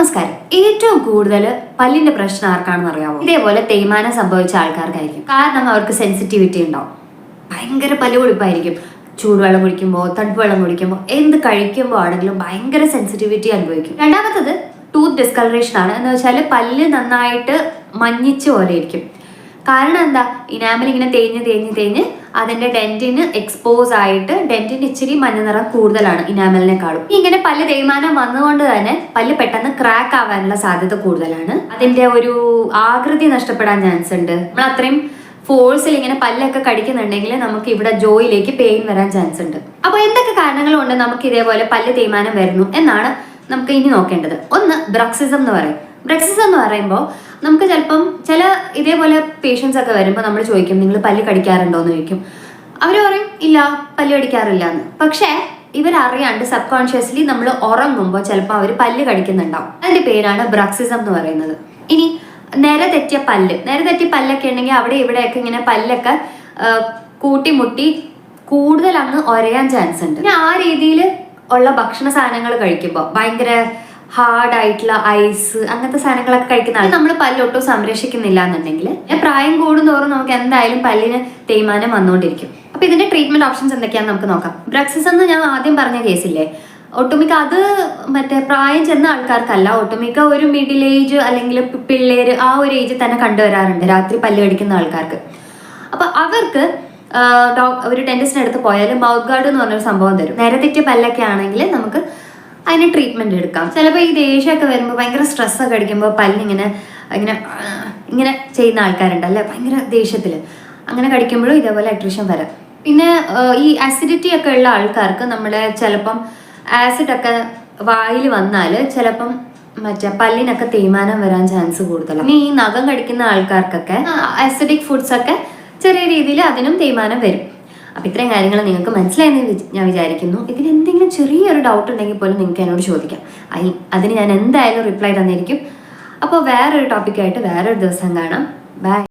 നമസ്കാരം. ഏറ്റവും കൂടുതൽ പല്ലിന്റെ പ്രശ്നം ആർക്കാണെന്ന് അറിയാമോ ഇതേപോലെ തേയ്മാനം സംഭവിച്ച ആൾക്കാർക്കായിരിക്കും. കാരണം അവർക്ക് സെൻസിറ്റിവിറ്റി ഉണ്ടാവും. ഭയങ്കര പല്ല് കുടിപ്പായിരിക്കും ചൂടുവെള്ളം കുടിക്കുമ്പോൾ തണുപ്പ് വെള്ളം കുടിക്കുമ്പോൾ എന്ത് കഴിക്കുമ്പോൾ ആണെങ്കിലും ഭയങ്കര സെൻസിറ്റിവിറ്റി അനുഭവിക്കും. രണ്ടാമത്തത് ടൂത്ത് ഡിസ്കളറേഷൻ ആണ്. എന്ന് വെച്ചാൽ പല്ല് നന്നായിട്ട് മഞ്ഞിച്ച പോലെ ഇരിക്കും. കാരണം എന്താ? ഇനാമൽ ഇങ്ങനെ തേഞ്ഞ് തേഞ്ഞ് തേഞ്ഞ് അതിന്റെ ഡെന്റിന് എക്സ്പോസ് ആയിട്ട് ഡെന്റിന് ഇച്ചിരി മഞ്ഞ നിറം കൂടുതലാണ് ഇനാമലിനെക്കാളും ഇങ്ങനെ പല്ല് തേയ്മാനം വന്നുകൊണ്ട് തന്നെ പല്ല് പെട്ടെന്ന് ക്രാക്ക് ആവാനുള്ള സാധ്യത കൂടുതലാണ്. അതിന്റെ ഒരു ആകൃതി നഷ്ടപ്പെടാൻ ചാൻസ് ഉണ്ട്. നമ്മൾ അത്രയും ഫോഴ്സിൽ ഇങ്ങനെ പല്ലൊക്കെ കടിക്കുന്നുണ്ടെങ്കിൽ നമുക്ക് ഇവിടെ ജോയിലേക്ക് പെയിൻ വരാൻ ചാൻസ് ഉണ്ട്. അപ്പോൾ എന്തൊക്കെ കാരണങ്ങൾ കൊണ്ട് നമുക്ക് ഇതേപോലെ പല്ല് തേയ്മാനം വരുന്നു എന്നാണ് നമുക്ക് ഇനി നോക്കേണ്ടത്. ഒന്ന് ബ്രക്സിസം എന്ന് പറയും. ബ്രക്സിസം എന്ന് പറയുമ്പോൾ നമുക്ക് ചിലപ്പം ചില ഇതേപോലെ പേഷ്യൻസ് ഒക്കെ വരുമ്പോൾ നമ്മൾ ചോദിക്കും നിങ്ങൾ പല്ല് കടിക്കാറുണ്ടോ? എന്ന് ചോദിക്കും. അവർ പറയും ഇല്ല പല്ല് കടിക്കാറില്ല എന്ന് പക്ഷേ ഇവരറിയാണ്ട് സബ് കോൺഷ്യസ്ലി നമ്മൾ ഉറങ്ങുമ്പോൾ ചിലപ്പോൾ അവർ പല്ല് കടിക്കുന്നുണ്ടാവും. അതിന്റെ പേരാണ് ബ്രക്സിസം എന്ന് പറയുന്നത്. ഇനി നേരെ തെറ്റിയ പല്ല്. നേരെ തെറ്റിയ പല്ലൊക്കെ ഉണ്ടെങ്കിൽ അവിടെ ഇവിടെയൊക്കെ ഇങ്ങനെ പല്ലൊക്കെ കൂട്ടിമുട്ടി കൂടുതൽ അങ്ങ് ഒരയാൻ ചാൻസ് ഉണ്ട്. പിന്നെ ആ രീതിയിൽ ഉള്ള ഭക്ഷണ സാധനങ്ങൾ കഴിക്കുമ്പോൾ ഭയങ്കര ഹാർഡ് ആയിട്ടുള്ള ഐസ് അങ്ങനത്തെ സാധനങ്ങളൊക്കെ കഴിക്കുന്ന നമ്മൾ പല്ലൊട്ടും സംരക്ഷിക്കുന്നില്ല എന്നുണ്ടെങ്കിൽ പ്രായം കൂടുന്തോറും നമുക്ക് എന്തായാലും പല്ലിന് തേയ്മാനം വന്നുകൊണ്ടിരിക്കും. അപ്പൊ ഇതിന്റെ ട്രീറ്റ്മെന്റ് ഓപ്ഷൻസ് എന്തൊക്കെയാണെന്ന് നമുക്ക് നോക്കാം. ബ്രക്സിസ് എന്ന് ഞാൻ ആദ്യം പറഞ്ഞ കേസില്ലേ ഒട്ടുമിക്ക അത് മറ്റേ പ്രായം ചെന്ന ആൾക്കാർക്കല്ല. ഒട്ടുമിക്ക ഒരു മിഡിൽ ഏജ് അല്ലെങ്കിൽ പിള്ളേര് ആ ഒരു ഏജ് തന്നെ കണ്ടുവരാറുണ്ട്. രാത്രി പല്ല് കടിക്കുന്ന ആൾക്കാർക്ക്. അപ്പൊ അവർക്ക് ഒരു ഡെന്റിസ്റ്റിന് അടുത്ത് പോയാൽ മൗത്ത് ഗാർഡ് എന്ന് പറഞ്ഞൊരു സംഭവം തരും. നേരെ തെറ്റിയ പല്ലൊക്കെ ആണെങ്കിൽ നമുക്ക് അതിന് ട്രീറ്റ്മെന്റ് എടുക്കാം. ചിലപ്പോൾ ഈ ദേഷ്യമൊക്കെ വരുമ്പോൾ ഭയങ്കര സ്ട്രെസ്സൊക്കെ അടിക്കുമ്പോൾ പല്ലിങ്ങനെ ഇങ്ങനെ ഇങ്ങനെ ചെയ്യുന്ന ആൾക്കാരുണ്ട് അല്ലേ? ഭയങ്കര ദേഷ്യത്തിൽ അങ്ങനെ കടിക്കുമ്പോഴും ഇതേപോലെ അട്രീഷൻ വരാം. പിന്നെ ഈ അസിഡിറ്റി ഒക്കെ ഉള്ള ആൾക്കാർക്ക് നമ്മുടെ ചിലപ്പം ആസിഡ് ഒക്കെ വായിൽ വന്നാൽ ചിലപ്പം മറ്റേ പല്ലിനൊക്കെ തേയ്മാനം വരാൻ ചാൻസ് കൂടുതലാണ് ഇനി ഈ നഖം കടിക്കുന്ന ആൾക്കാർക്കൊക്കെ അസിഡിക് ഫുഡ്സ് ഒക്കെ ചെറിയ രീതിയിൽ അതിനും തേയ്മാനം വരും. അപ്പൊ ഇത്രയും കാര്യങ്ങൾ നിങ്ങൾക്ക് മനസ്സിലായെന്ന് ഞാൻ വിചാരിക്കുന്നു. ഇതിൽ എന്തെങ്കിലും ഡൗട്ട് ഉണ്ടെങ്കിൽ പോലും നിങ്ങൾക്ക് എന്നോട് ചോദിക്കാം. ഐ അതിന് ഞാൻ എന്തായാലും റിപ്ലൈ തന്നിരിക്കും. അപ്പോൾ വേറൊരു ടോപ്പിക്കായിട്ട് വേറൊരു ദിവസം കാണാം. ബൈ